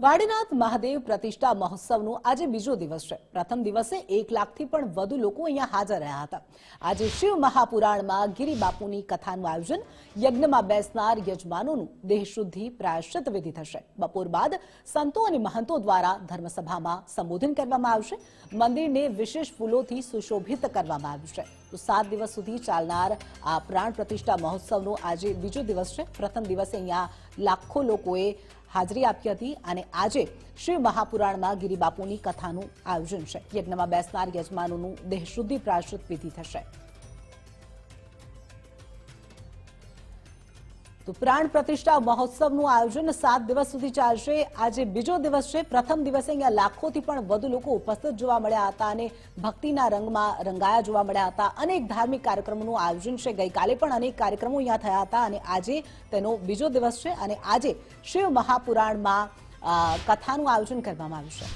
વાડીનાથ મહાદેવ પ્રતિષ્ઠા મહોત્સવનો આજે બીજો દિવસ છે. પ્રથમ દિવસે એક લાખથી પણ વધુ લોકો અહીંયા હાજર રહ્યા હતા. આજે શિવ મહાપુરાણમાં ગિરિબાપુની કથાનું આયોજન, યજ્ઞમાં બેસનાર યજમાનોનું દેહશુદ્ધિ પ્રાયશ્ચિત વિધિ થશે. બપોર બાદ સંતો અને મહંતો દ્વારા ધર્મસભામાં સંબોધન કરવામાં આવશે. મંદિરને વિશેષ ફૂલોથી સુશોભિત કરવામાં આવ્યું છે. તો સાત દિવસ સુધી ચાલનાર આ પ્રાણ પ્રતિષ્ઠા મહોત્સવનો આજે બીજો દિવસ છે. પ્રથમ દિવસે અહીંયા લાખો લોકોએ હાજરી આપી હતી અને આજે શિવ મહાપુરાણમાં ગિરિબાપુની કથાનું આયોજન છે. યજ્ઞમાં બેસનાર યજમાનોનું દેહશુદ્ધિ પ્રાયશ્ચિત વિધિ થશે. તો પ્રાણ પ્રતિષ્ઠા મહોત્સવનું આયોજન સાત દિવસ સુધી ચાલશે. આજે બીજો દિવસ છે. પ્રથમ દિવસે અહીંયા લાખોથી પણ વધુ લોકો ઉપસ્થિત જોવા મળ્યા હતા અને ભક્તિના રંગમાં રંગાયા જોવા મળ્યા હતા. અનેક ધાર્મિક કાર્યક્રમોનું આયોજન છે. ગઈકાલે પણ અનેક કાર્યક્રમો અહીંયા થયા હતા અને આજે તેનો બીજો દિવસ છે અને આજે શિવ મહાપુરાણમાં કથાનું આયોજન કરવામાં આવ્યું છે.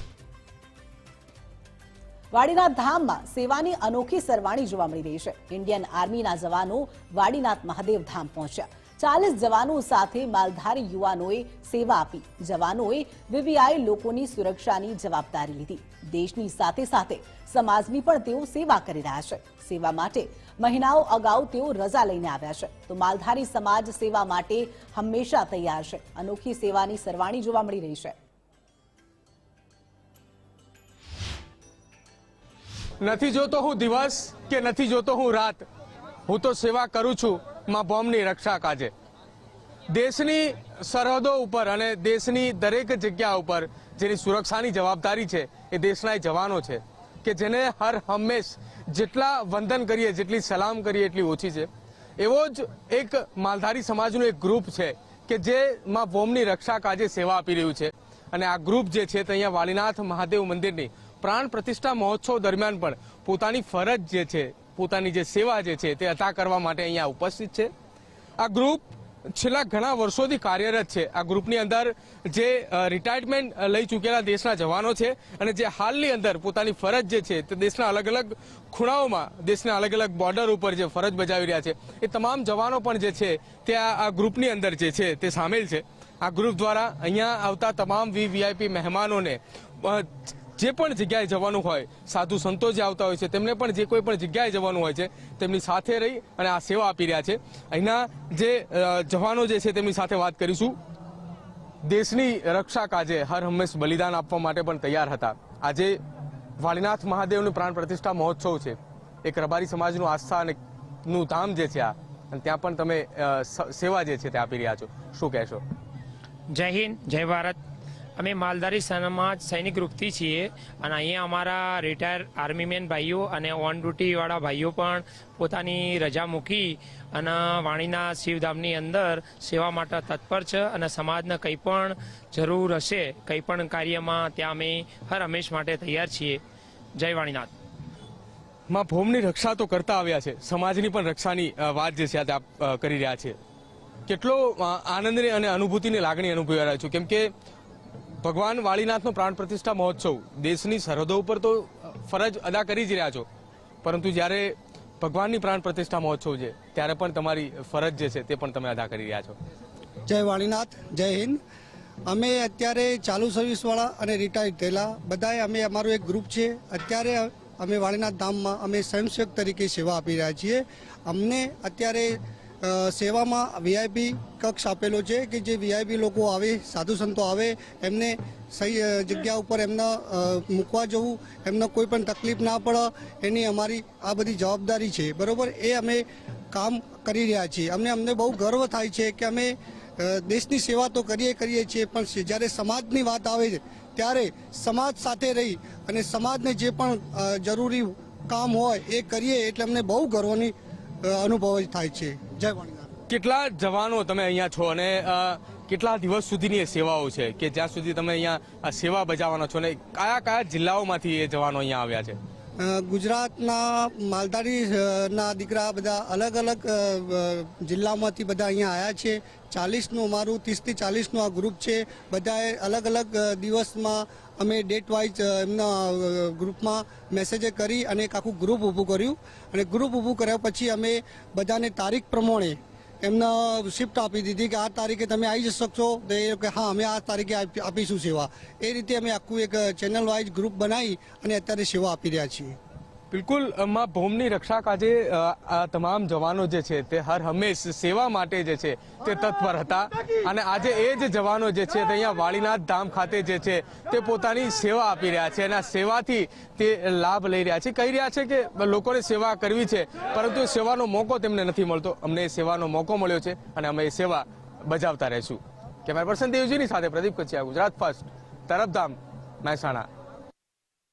વાડીનાથ ધામમાં સેવાની અનોખી સરવાણી જોવા મળી રહી છે. ઇન્ડિયન આર્મીના જવાનો વાડીનાથ મહાદેવ ધામ પહોંચ્યા. ચાલીસ જવાનો સાથે માલધારી યુવાનોએ સેવા આપી. જવાનોએ વીવીઆઈ લોકોની સુરક્ષાની જવાબદારી લીધી. દેશની સાથે સાથે સમાજની પણ તેઓ સેવા કરી રહ્યા છે. સેવા માટે મહિનાઓ અગાઉ તેઓ રજા લઈને આવ્યા છે. તો માલધારી સમાજ સેવા માટે હંમેશા તૈયાર છે. અનોખી સેવાની સરવાણી જોવા મળી રહી છે. નથી જોતો હું દિવસ કે નથી જોતો હું રાત. હું તો સેવા કરું છું. માં બોમ્બની રક્ષા કાજે. દેશની સરહદો ઉપર અને દેશની દરેક જગ્યા ઉપર જેની સુરક્ષાની જવાબદારી છે એ દેશના જવાનો છે કે જેને હર હંમેશ જેટલા વંદન કરીએ, જેટલી સલામ કરીએ, એટલી ઓછી છે. એવો જ એક માલધારી સમાજનું એક ગ્રુપ છે કે જે માં બોમ્બની રક્ષા કાજે સેવા આપી રહ્યું છે. અને આ ગ્રુપ જે છે તે અહીંયા વાલીનાથ મહાદેવ મંદિરની પ્રાણ પ્રતિષ્ઠા મહોત્સવ દરમિયાન પણ પોતાની ફરજ જે છે પોતાની જે સેવા જે છે તે અદા કરવા માટે અહીંયા ઉપસ્થિત છે. આ ગ્રુપ છેલ્લા ઘણા વર્ષોથી કાર્યરત છે. આ ગ્રુપની અંદર જે રિટાયરમેન્ટ લઈ ચૂકેલા દેશના જવાનો છે અને જે હાલની અંદર પોતાની ફરજ જે છે તે દેશના અલગ અલગ ખૂણાઓમાં દેશના અલગ અલગ બોર્ડર ઉપર જે ફરજ બજાવી રહ્યા છે. એ તમામ જવાનો પણ જે છે તે આ ગ્રુપની અંદર જે છે તે સામેલ છે. આ ગ્રુપ દ્વારા અહીંયા આવતા તમામ વીવીઆઈપી મહેમાનોને અ, જે પણ જગ્યાએ જવાનું હોય, સાધુ સંતો જે આવતા હોય છે, તેમને પણ જે કોઈ પણ જગ્યાએ જવાનું હોય છે, તેમની સાથે રહી અને આ સેવા આપી રહ્યા છે. અહીંના જે જવાનો જે છે તેમની સાથે વાત કરીશું. દેશની રક્ષા કાજે હર હંમેશ બલિદાન આપવા માટે પણ તૈયાર હતા. આજે વાળીનાથ મહાદેવનું પ્રાણ પ્રતિષ્ઠા મહોત્સવ છે. એક રબારી સમાજનું આસ્થા અને નું ધામ જે છે આ. અને ત્યાં પણ તમે સેવા જે છે તે આપી રહ્યા છો. શું કહેશો? જય હિન્દ, જય ભારત. અમે માલધારી સમાજ સૈનિક રૂપથી છીએ અને અહીંયા અમારા રિટાયર આર્મીમેન ભાઈઓ અને ઓન ડ્યુટીવાળા ભાઈઓ પણ પોતાની રજા મૂકી અને વાણીના શિવધામની અંદર સેવા માટે તત્પર છે અને સમાજને કંઈ પણ જરૂર હશે, કંઈ પણ કાર્યમાં ત્યાં અમે હર હંમેશ માટે તૈયાર છીએ. જય વાણીનાથ. માં ભૂમની રક્ષા તો કરતા આવ્યા છે. સમાજની પણ રક્ષાની વાત જે છે આપ કરી રહ્યા છે. કેટલો આનંદની અને અનુભૂતિની લાગણી અનુભવી રહ્યા છું? કેમ કે ભગવાન વાળીનાથનો પ્રાણ પ્રતિષ્ઠા મહોત્સવ. દેશની સરહદો ઉપર તો ફરજ અદા કરી જ રહ્યા છો. પરંતુ જ્યારે ભગવાનની પ્રાણ પ્રતિષ્ઠા મહોત્સવ છે, ત્યારે પણ તમારી ફરજ જે છે તે પણ તમે અદા કરી રહ્યા છો. જય વાળીનાથ, જય હિન્દ. અમે અત્યારે ચાલુ સર્વિસવાળા અને રિટાયર્ડ થયેલા. બધાએ અમે, અમારું એક ગ્રુપ છે. અત્યારે અમે વાળીનાથ ધામમાં અમે સ્વયંસેવક તરીકે સેવા આપી રહ્યા છીએ. અમને અત્યારે સેવામાં વીઆઈપી કક્ષ આપેલો છે કે જે વીઆઈપી લોકો આવે, સાધુ સંતો આવે, એમને સહી જગ્યા ઉપર એમને મૂકવા જવું, એમને કોઈ પણ તકલીફ ના પડે, એની અમારી આ બધી જવાબદારી છે. બરાબર? એ અમે કામ કરી રહ્યા છીએ. અમને અમને બહુ ગર્વ થાય છે કે અમે દેશની સેવા તો કરીએ કરીએ છીએ, પણ જ્યારે સમાજની વાત આવે ત્યારે સમાજ સાથે રહી અને સમાજને જે પણ જરૂરી કામ હોય એ કરીએ એટલે અમને બહુ ગર્વની અનુભવ થાય છે. જય વાણીનાથ કેટલા જવાનો તમે અહીંયા છો અને કેટલા દિવસ સુધીની એ સેવાઓ છે? કે જ્યાં સુધી તમે અહીંયા સેવા બજાવવાના છો અને કયા કયા જિલ્લાઓમાંથી એ જવાનો અહીંયા આવ્યા છે? ગુજરાતના માલધારીના દીકરા બધા અલગ અલગ જિલ્લામાંથી બધા અહીંયા આવ્યા છે. ચાલીસનું અમારું, ત્રીસથી ચાલીસનું આ ગ્રુપ છે. બધાએ અલગ અલગ દિવસમાં અમે ડેટ વાઇઝ એમના ગ્રુપમાં મેસેજે કરી અને એક આખું ગ્રુપ ઊભું કર્યું. અને ગ્રુપ ઊભું કર્યા પછી અમે બધાને તારીખ પ્રમાણે એમને શિફ્ટ આપી દીધી કે આ તારીખે તમે આવી શકશો. તો એ કે હા, અમે આ તારીખે આપીશું સેવા. એ રીતે અમે આખું એક ચેનલ વાઇઝ ગ્રુપ બનાવી અને અત્યારે સેવા આપી રહ્યા છીએ. બિલકુલમાં ભૂમની રક્ષા કાજે આ તમામ જવાનો જે છે તે હર હંમેશ સેવા માટે જે છે તે તત્પર હતા. અને આજે એ જ જવાનો જે છે તે અહીંયા વાળીનાથ ધામ ખાતે જે છે તે પોતાની સેવા આપી રહ્યા છે અને આ સેવાથી તે લાભ લઈ રહ્યા છે. કહી રહ્યા છે કે લોકોને સેવા કરવી છે પરંતુ સેવાનો મોકો તેમને નથી મળતો. અમને એ સેવાનો મોકો મળ્યો છે અને અમે એ સેવા બજાવતા રહીશું. કેમેરા પર્સન દેવજીની સાથે પ્રદીપ કચિયા ગુજરાત ફર્સ્ટ તરફધામ મહેસાણા.